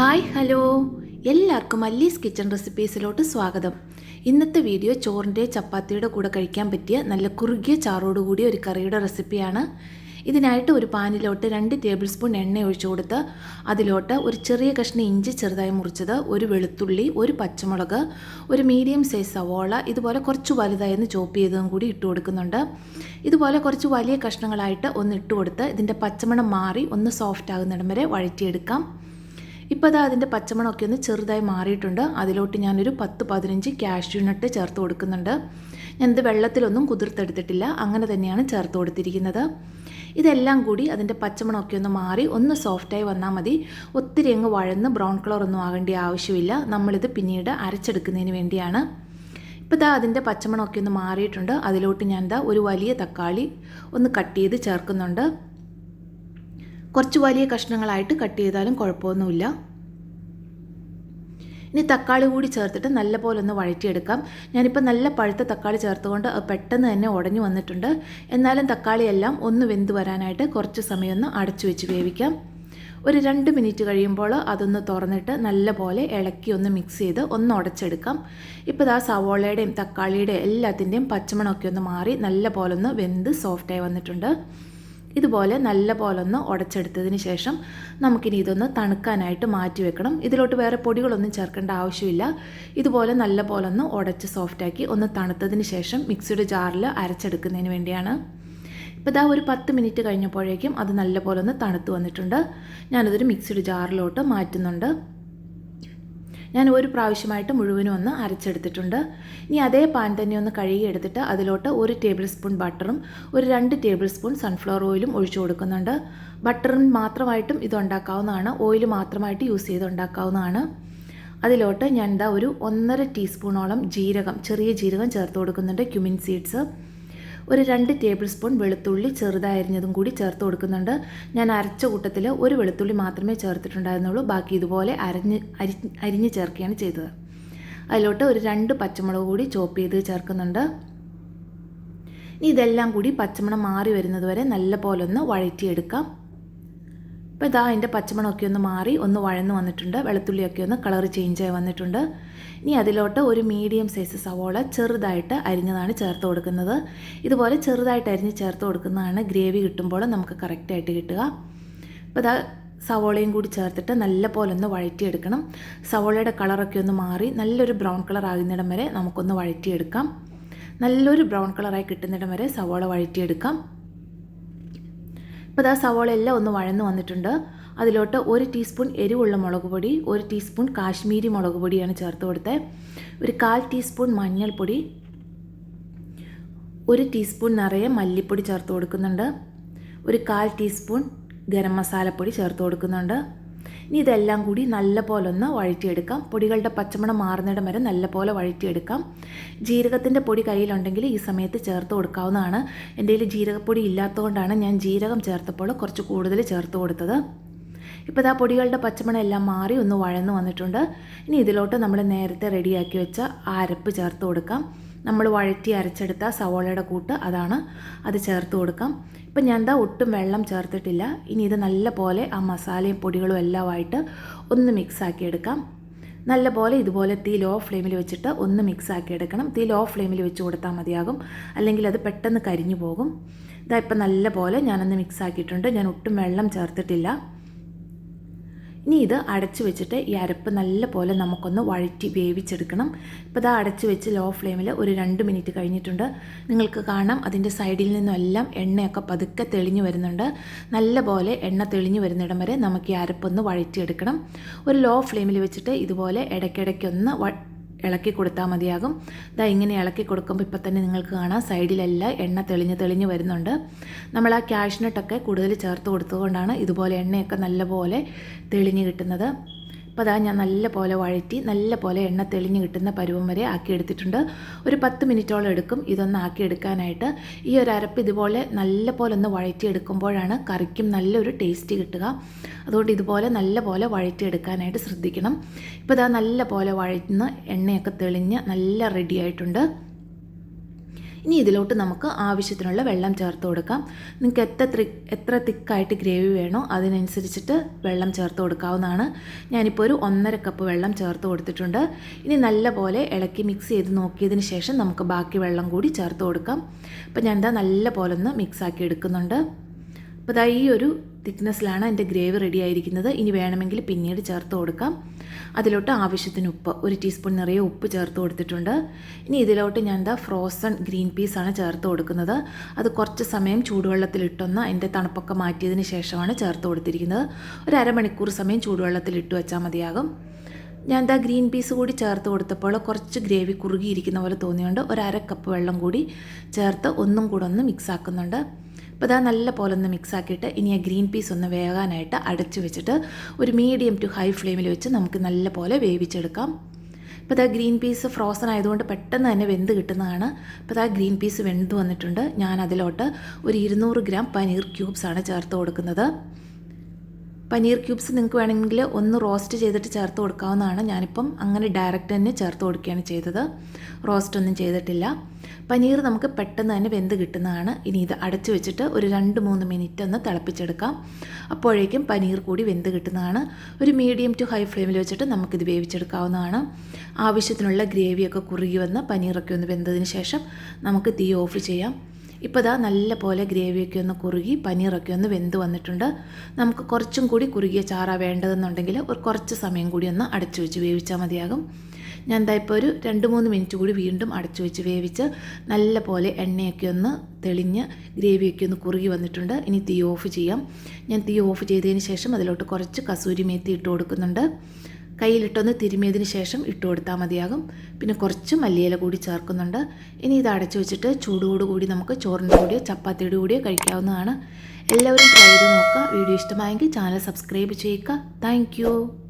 Hi hello. എല്ലാവർക്കും അല്ലീസ് kitchen റെസിപ്പീസിലോട്ട് സ്വാഗതം. ഇന്നത്തെ വീഡിയോ ചോറിന്റെ ചപ്പാത്തിയുടെ കൂടെ കഴിക്കാൻ പറ്റിയ നല്ല കുറുകിയ ചാറോട് കൂടിയ ഒരു കറിയുടെ റെസിപ്പിയാണ്. ഇതിനായിട്ട് ഒരു പാനിലോട്ട് രണ്ട് ടേബിൾ സ്പൂൺ എണ്ണ ഒഴിച്ചു കൊടുത്ത് അതിലോട്ട് ഒരു ചെറിയ കഷ്ണം ഇഞ്ചി ചെറുതായി മുറിച്ചത് ഒരു വെളുത്തുള്ളി ഒരു പച്ചമുളക് ഒരു മീഡിയം സൈസ് സവോള ഇതുപോലെ കുറച്ച് വലുതായെന്ന് ചോപ്പ് ചെയ്തതും കൂടി ഇട്ട് കൊടുക്കുന്നുണ്ട്. ഇതുപോലെ കുറച്ച് വലിയ കഷ്ണങ്ങളായിട്ട് ഒന്ന് ഇട്ട് കൊടുത്ത് ഇതിന്റെ പച്ചമണം മാറി ഒന്ന് സോഫ്റ്റ് ആകുന്നിടം വരെ വഴറ്റിയെടുക്കാം. ഇപ്പോൾ അത് അതിന്റെ പച്ചമണമൊക്കെ ഒന്ന് ചെറുതായി മാറിയിട്ടുണ്ട്. അതിലോട്ട് ഞാനൊരു പത്ത് പതിനഞ്ച് കാഷ്യൂ നട്ട് ചേർത്ത് കൊടുക്കുന്നുണ്ട്. ഞാനിത് വെള്ളത്തിലൊന്നും കുതിർത്തെടുത്തിട്ടില്ല. അങ്ങനെ തന്നെയാണ് ചേർത്ത് കൊടുത്തിരിക്കുന്നത്. ഇതെല്ലാം കൂടി അതിന്റെ പച്ചമണമൊക്കെ ഒന്ന് മാറി ഒന്ന് സോഫ്റ്റായി വന്നാൽ മതി. ഒത്തിരി അങ്ങ് വഴന്ന് ബ്രൗൺ കളർ ഒന്നും ആകേണ്ട ആവശ്യമില്ല. നമ്മളിത് പിന്നീട് അരച്ചെടുക്കുന്നതിന് വേണ്ടിയാണ്. ഇപ്പോൾ ഇതാ അതിന്റെ പച്ചമണമൊക്കെ ഒന്ന് മാറിയിട്ടുണ്ട്. അതിലോട്ട് ഞാൻ ഇതാ ഒരു വലിയ തക്കാളി ഒന്ന് കട്ട് ചെയ്ത് ചേർക്കുന്നുണ്ട്. കുറച്ച് വലിയ കഷ്ണങ്ങളായിട്ട് കട്ട് ചെയ്താലും കുഴപ്പമൊന്നുമില്ല. ഇനി തക്കാളി കൂടി ചേർത്തിട്ട് നല്ല പോലെ ഒന്ന് വഴറ്റിയെടുക്കാം. ഞാനിപ്പോൾ നല്ല പഴുത്ത തക്കാളി ചേർത്തുകൊണ്ട് പെട്ടെന്ന് തന്നെ ഉടഞ്ഞു വന്നിട്ടുണ്ട്. എന്നാലും തക്കാളിയെല്ലാം ഒന്ന് വെന്ത് വരാനായിട്ട് കുറച്ച് സമയം ഒന്ന് അടച്ചു വെച്ച് വേവിക്കാം. ഒരു രണ്ട് മിനിറ്റ് കഴിയുമ്പോൾ അതൊന്ന് തുറന്നിട്ട് നല്ല പോലെ ഇളക്കി ഒന്ന് മിക്സ് ചെയ്ത് ഒന്ന് ഉടച്ചെടുക്കാം. ഇപ്പോൾ ഇതാ സവോളയുടെയും തക്കാളിയുടെയും എല്ലാത്തിന്റെയും പച്ചമണമൊക്കെ ഒന്ന് മാറി നല്ല പോലെ ഒന്ന് വെന്ത് സോഫ്റ്റായി വന്നിട്ടുണ്ട്. ഇതുപോലെ നല്ല പോലെ ഒന്ന് ഉടച്ചെടുത്തതിന് ശേഷം നമുക്കിനി ഇതൊന്ന് തണുക്കാനായിട്ട് മാറ്റി വെക്കണം. ഇതിലോട്ട് വേറെ പൊടികളൊന്നും ചേർക്കേണ്ട ആവശ്യമില്ല. ഇതുപോലെ നല്ല പോലെ ഒന്ന് ഉടച്ച് സോഫ്റ്റാക്കി ഒന്ന് തണുത്തതിന് ശേഷം മിക്സിയുടെ ജാറിൽ അരച്ചെടുക്കുന്നതിന് വേണ്ടിയാണ്. ഇപ്പോൾ ഇതാ ഒരു പത്ത് മിനിറ്റ് കഴിഞ്ഞപ്പോഴേക്കും അത് നല്ല പോലെ ഒന്ന് തണുത്ത് വന്നിട്ടുണ്ട്. ഞാനതൊരു മിക്സിയുടെ ജാറിലോട്ട് മാറ്റുന്നുണ്ട്. ഞാൻ ഒരു പ്രാവശ്യമായിട്ട് മുഴുവനും ഒന്ന് അരച്ചെടുത്തിട്ടുണ്ട്. ഇനി അതേ പാൻ തന്നെ ഒന്ന് കഴുകി എടുത്തിട്ട് അതിലോട്ട് ഒരു ടേബിൾ സ്പൂൺ ബട്ടറും ഒരു രണ്ട് ടേബിൾ സ്പൂൺ സൺഫ്ലവർ ഓയിലും ഒഴിച്ചു കൊടുക്കുന്നുണ്ട്. ബട്ടറും മാത്രമായിട്ടും ഇത് ഉണ്ടാക്കാവുന്നതാണ്. ഓയിൽ മാത്രമായിട്ട് യൂസ് ചെയ്ത് ഉണ്ടാക്കാവുന്നതാണ്. അതിലോട്ട് ഞാൻ എന്താ ഒരു ഒന്നര ടീസ്പൂണോളം ജീരകം ചെറിയ ജീരകം ചേർത്ത് കൊടുക്കുന്നുണ്ട് ക്യുമിൻ സീഡ്സ്. ഒരു രണ്ട് ടേബിൾ സ്പൂൺ വെളുത്തുള്ളി ചെറുതായി അരിഞ്ഞതും കൂടി ചേർത്ത് കൊടുക്കുന്നുണ്ട്. ഞാൻ അരച്ച കൂട്ടത്തിൽ ഒരു വെളുത്തുള്ളി മാത്രമേ ചേർത്തിട്ടുണ്ടായിരുന്നുള്ളൂ. ബാക്കി ഇതുപോലെ അരഞ്ഞ് അരി അരിഞ്ഞ് ചേർക്കുകയാണ് ചെയ്തത്. അതിലോട്ട് ഒരു രണ്ട് പച്ചമുളക് കൂടി ചോപ്പ് ചെയ്ത് ചേർക്കുന്നുണ്ട്. ഇനി ഇതെല്ലാം കൂടി പച്ചമണം മാറി വരുന്നത് വരെ നല്ല പോലെ ഒന്ന് വഴറ്റിയെടുക്കാം. അപ്പോൾ ഇതാ അതിന്റെ പച്ചമണമൊക്കെ ഒന്ന് മാറി ഒന്ന് വഴന്ന് വന്നിട്ടുണ്ട്. വെളുത്തുള്ളിയൊക്കെ ഒന്ന് കളർ ചേഞ്ച് ആയി വന്നിട്ടുണ്ട്. ഇനി അതിലോട്ട് ഒരു മീഡിയം സൈസ് സവോള ചെറുതായിട്ട് അരിഞ്ഞതാണ് ചേർത്ത് കൊടുക്കുന്നത്. ഇതുപോലെ ചെറുതായിട്ട് അരിഞ്ഞ് ചേർത്ത് കൊടുക്കുന്നതാണ് ഗ്രേവി കിട്ടുമ്പോൾ നമുക്ക് കറക്റ്റായിട്ട് കിട്ടുക. അപ്പോൾ ഇതാ സവോളയും കൂടി ചേർത്തിട്ട് നല്ല പോലെ ഒന്ന് വഴറ്റിയെടുക്കണം. സവോളയുടെ കളറൊക്കെ ഒന്ന് മാറി നല്ലൊരു ബ്രൗൺ കളർ ആകുന്നിടം വരെ നമുക്കൊന്ന് വഴറ്റിയെടുക്കാം. നല്ലൊരു ബ്രൗൺ കളറായി കിട്ടുന്നിടം വരെ സവോള വഴറ്റിയെടുക്കാം. ഇപ്പോൾ ആ സവോള എല്ലാം ഒന്ന് വഴന്ന് വന്നിട്ടുണ്ട്. അതിലോട്ട് ഒരു ടീസ്പൂൺ എരിവുള്ള മുളക് പൊടി ഒരു ടീസ്പൂൺ കാശ്മീരി മുളക് പൊടിയാണ് ചേർത്ത് കൊടുത്തത് ഒരു കാൽ ടീസ്പൂൺ മഞ്ഞൾപ്പൊടി ഒരു ടീസ്പൂൺ നിറയെ മല്ലിപ്പൊടി ചേർത്ത് കൊടുക്കുന്നുണ്ട്. ഒരു കാൽ ടീസ്പൂൺ ഗരം മസാലപ്പൊടി ചേർത്ത് കൊടുക്കുന്നുണ്ട്. ഇനി ഇതെല്ലാം കൂടി നല്ലപോലെ ഒന്ന് വഴറ്റിയെടുക്കാം. പൊടികളുടെ പച്ചമണം മാറുന്നിടം വരെ നല്ലപോലെ വഴറ്റിയെടുക്കാം. ജീരകത്തിന്റെ പൊടി കയ്യിലുണ്ടെങ്കിൽ ഈ സമയത്ത് ചേർത്ത് കൊടുക്കാവുന്നതാണ്. എന്റെ കയ്യിൽ ജീരകപ്പൊടി ഇല്ലാത്തതുകൊണ്ടാണ് ഞാൻ ജീരകം ചേർത്തപ്പോൾ കുറച്ച് കൂടുതൽ ചേർത്ത് കൊടുത്തത്. ഇപ്പോൾ ഇതാ പൊടികളുടെ പച്ചമണം എല്ലാം മാറി ഒന്ന് വഴന്ന് വന്നിട്ടുണ്ട്. ഇനി ഇതിലോട്ട് നമ്മൾ നേരത്തെ റെഡിയാക്കി വെച്ച അരപ്പ് ചേർത്ത് കൊടുക്കാം. നമ്മൾ വഴറ്റി അരച്ചെടുത്ത സവോളയുടെ കൂട്ട് അതാണ്. അത് ചേർത്ത് കൊടുക്കാം. ഇപ്പം ഞാൻ എന്താ ഒട്ടും വെള്ളം ചേർത്തിട്ടില്ല. ഇനി ഇത് നല്ല പോലെ ആ മസാലയും പൊടികളും എല്ലാമായിട്ട് ഒന്ന് മിക്സ് ആക്കി എടുക്കാം. നല്ല പോലെ ഇതുപോലെ തീ ലോ ഫ്ലെയിമിൽ വെച്ചിട്ട് ഒന്ന് മിക്സ് ആക്കി എടുക്കണം. തീ ലോ ഫ്ലെയിമിൽ വെച്ച് കൊടുത്താൽ മതിയാകും. അല്ലെങ്കിൽ അത് പെട്ടെന്ന് കരിഞ്ഞു പോകും. ഇതാ ഇപ്പം നല്ല പോലെ ഞാനൊന്ന് മിക്സ് ആക്കിയിട്ടുണ്ട്. ഞാൻ ഒട്ടും വെള്ളം ചേർത്തിട്ടില്ല. ഇനി ഇത് അടച്ചു വെച്ചിട്ട് ഈ അരപ്പ് നല്ല പോലെ നമുക്കൊന്ന് വഴറ്റി വേവിച്ചെടുക്കണം. ഇപ്പോൾ ഇതാ അടച്ചു വെച്ച് ലോ ഫ്ലെയിമിൽ ഒരു രണ്ട് മിനിറ്റ് കഴിഞ്ഞിട്ടുണ്ട്. നിങ്ങൾക്ക് കാണാം അതിന്റെ സൈഡിൽ നിന്നെല്ലാം എണ്ണയൊക്കെ പതുക്കെ തെളിഞ്ഞു വരുന്നുണ്ട്. നല്ല പോലെ എണ്ണ തെളിഞ്ഞു വരുന്നിടം വരെ നമുക്ക് ഈ അരപ്പൊന്ന് വഴറ്റിയെടുക്കണം. ഒരു ലോ ഫ്ലെയിമിൽ വെച്ചിട്ട് ഇതുപോലെ ഇടയ്ക്കിടയ്ക്കൊന്ന് ഇളക്കി കൊടുത്താൽ മതിയാകും. ഇതാ ഇങ്ങനെ ഇളക്കി കൊടുക്കുമ്പോൾ ഇപ്പം തന്നെ നിങ്ങൾക്ക് കാണാം സൈഡിലെല്ലാം എണ്ണ തെളിഞ്ഞ് തെളിഞ്ഞ് വരുന്നുണ്ട്. നമ്മൾ ആ ക്യാഷ്നട്ടൊക്കെ കൂടുതൽ ചേർത്ത് കൊടുത്തുകൊണ്ടാണ് ഇതുപോലെ എണ്ണയൊക്കെ നല്ലപോലെ തെളിഞ്ഞ് കിട്ടുന്നത്. അപ്പോൾ അതാ ഞാൻ നല്ല പോലെ വഴറ്റി നല്ല പോലെ എണ്ണ തെളിഞ്ഞ് കിട്ടുന്ന പരുവം വരെ ആക്കിയെടുത്തിട്ടുണ്ട്. ഒരു പത്ത് മിനിറ്റോളം എടുക്കും ഇതൊന്ന് ആക്കിയെടുക്കാനായിട്ട്. ഈ ഒരു അരപ്പ് ഇതുപോലെ നല്ല പോലെ ഒന്ന് വഴറ്റിയെടുക്കുമ്പോഴാണ് കറിക്കും നല്ലൊരു ടേസ്റ്റ് കിട്ടുക. അതുകൊണ്ട് ഇതുപോലെ നല്ല പോലെ വഴറ്റിയെടുക്കാനായിട്ട് ശ്രദ്ധിക്കണം. ഇപ്പോൾ ഇതാ നല്ല പോലെ വഴറ്റുന്ന എണ്ണയൊക്കെ തെളിഞ്ഞ് നല്ല റെഡി ആയിട്ടുണ്ട്. ഇനി ഇതിലോട്ട് നമുക്ക് ആവശ്യത്തിനുള്ള വെള്ളം ചേർത്ത് കൊടുക്കാം. നിങ്ങൾക്ക് എത്ര ത്രി എത്ര തിക്കായിട്ട് ഗ്രേവി വേണോ അതിനനുസരിച്ചിട്ട് വെള്ളം ചേർത്ത് കൊടുക്കാവുന്നതാണ്. ഞാനിപ്പോൾ ഒരു ഒന്നര കപ്പ് വെള്ളം ചേർത്ത് കൊടുത്തിട്ടുണ്ട്. ഇനി നല്ലപോലെ ഇളക്കി മിക്സ് ചെയ്ത് നോക്കിയതിന് ശേഷം നമുക്ക് ബാക്കി വെള്ളം കൂടി ചേർത്ത് കൊടുക്കാം. അപ്പോൾ ഞാൻ നല്ല പോലെ ഒന്ന് മിക്സാക്കി എടുക്കുന്നുണ്ട്. അപ്പോൾ ഇതാ ഈ ഒരു തിക്നെസ്സിലാണ് എന്റെ ഗ്രേവി റെഡി ആയിരിക്കുന്നത് ഇനി വേണമെങ്കിൽ പിന്നീട് ചേർത്ത് കൊടുക്കാം. അതിലോട്ട് ആവശ്യത്തിന് ഉപ്പ്. ഒരു ടീസ്പൂൺ നിറയെ ഉപ്പ് ചേർത്ത് കൊടുത്തിട്ടുണ്ട്. ഇനി ഇതിലോട്ട് ഞാൻ എന്താ ഫ്രോസൺ ഗ്രീൻ പീസാണ് ചേർത്ത് കൊടുക്കുന്നത്. അത് കുറച്ച് സമയം ചൂടുവെള്ളത്തിലിട്ടൊന്ന് അതിന്റെ തണുപ്പൊക്കെ മാറ്റിയതിന് ശേഷമാണ് ചേർത്ത് കൊടുത്തിരിക്കുന്നത്. ഒരു അരമണിക്കൂർ സമയം ചൂടുവെള്ളത്തിലിട്ട് വെച്ചാൽ മതിയാകും. ഞാൻ എന്താ ഗ്രീൻ പീസ് കൂടി ചേർത്ത് കൊടുത്തപ്പോൾ കുറച്ച് ഗ്രേവി കുറുകിയിരിക്കുന്ന പോലെ തോന്നിയുകൊണ്ട് ഒരു അര കപ്പ് വെള്ളം കൂടി ചേർത്ത് ഒന്നും കൂടെ ഒന്ന് മിക്സ് ആക്കുന്നുണ്ട്. അപ്പോൾ ഇതാ നല്ല പോലെ ഒന്ന് മിക്സ് ആക്കിയിട്ട് ഇനി ആ ഗ്രീൻ പീസ് ഒന്ന് വേകാനായിട്ട് അടച്ചു വെച്ചിട്ട് ഒരു മീഡിയം ടു ഹൈ ഫ്ലെയിമിൽ വെച്ച് നമുക്ക് നല്ല പോലെ വേവിച്ചെടുക്കാം. അപ്പോൾ ഇതാ ഗ്രീൻ പീസ് ഫ്രോസൺ ആയതുകൊണ്ട് പെട്ടെന്ന് തന്നെ വെന്ത് കിട്ടുന്നതാണ്. അപ്പോൾ ഇതാ ഗ്രീൻ പീസ് വെന്ത് വന്നിട്ടുണ്ട്. ഞാൻ അതിലോട്ട് ഒരു ഇരുന്നൂറ് ഗ്രാം പനീർ ക്യൂബ്സ് ആണ് ചേർത്ത് കൊടുക്കുന്നത്. പനീർ ക്യൂബ്സ് നിങ്ങൾക്ക് വേണമെങ്കിൽ ഒന്ന് റോസ്റ്റ് ചെയ്തിട്ട് ചേർത്ത് കൊടുക്കാവുന്നതാണ്. ഞാനിപ്പം അങ്ങനെ ഡയറക്റ്റ് തന്നെ ചേർത്ത് കൊടുക്കുകയാണ് ചെയ്തത്. റോസ്റ്റ് ഒന്നും ചെയ്തിട്ടില്ല. പനീർ നമുക്ക് പെട്ടെന്ന് തന്നെ വെന്ത് കിട്ടുന്നതാണ്. ഇനി ഇത് അടച്ചു വെച്ചിട്ട് ഒരു രണ്ട് മൂന്ന് മിനിറ്റ് ഒന്ന് തിളപ്പിച്ചെടുക്കാം. അപ്പോഴേക്കും പനീർ കൂടി വെന്ത് കിട്ടുന്നതാണ്. ഒരു മീഡിയം ടു ഹൈ ഫ്ലെയിമിൽ വെച്ചിട്ട് നമുക്കിത് വേവിച്ചെടുക്കാവുന്നതാണ്. ആവശ്യത്തിനുള്ള ഗ്രേവിയൊക്കെ കുറുകി വന്ന് പനീറൊക്കെ ഒന്ന് വെന്തതിന് ശേഷം നമുക്ക് തീ ഓഫ് ചെയ്യാം. ഇപ്പോൾ ഇതാ നല്ല പോലെ ഗ്രേവിയൊക്കെ ഒന്ന് കുറുകി പനീറൊക്കെ ഒന്ന് വെന്ത് വന്നിട്ടുണ്ട്. നമുക്ക് കുറച്ചും കൂടി കുറുകിയ ചാറ വേണ്ടതെന്നുണ്ടെങ്കിൽ ഒരു കുറച്ച് സമയം കൂടി ഒന്ന് അടച്ചു വെച്ച് വേവിച്ചാൽ മതിയാകും. ഞാൻ എന്താ ഇപ്പോൾ ഒരു രണ്ട് മൂന്ന് മിനിറ്റ് കൂടി വീണ്ടും അടച്ചു വെച്ച് വേവിച്ച് നല്ല പോലെ എണ്ണയൊക്കെ ഒന്ന് തെളിഞ്ഞ് ഗ്രേവിയൊക്കെ ഒന്ന് കുറുകി വന്നിട്ടുണ്ട്. ഇനി തീ ഓഫ് ചെയ്യാം. ഞാൻ തീ ഓഫ് ചെയ്തതിന് ശേഷം അതിലോട്ട് കുറച്ച് കസൂരി മേത്തി ഇട്ട് കൊടുക്കുന്നുണ്ട്. കയ്യിലിട്ടൊന്ന് തിരുമിയതിന് ശേഷം ഇട്ട് കൊടുത്താൽ മതിയാകും. പിന്നെ കുറച്ച് മല്ലിയില കൂടി ചേർക്കുന്നുണ്ട്. ഇനി ഇത് അടച്ചു വെച്ചിട്ട് ചൂടോട് കൂടി നമുക്ക് ചോറിന്റെ കൂടിയോ ചപ്പാത്തിയുടെ കൂടിയോ കഴിക്കാവുന്നതാണ്. എല്ലാവരും ട്രൈ ചെയ്ത് നോക്കുക. വീഡിയോ ഇഷ്ടമായെങ്കിൽ ചാനൽ സബ്സ്ക്രൈബ് ചെയ്യുക. താങ്ക്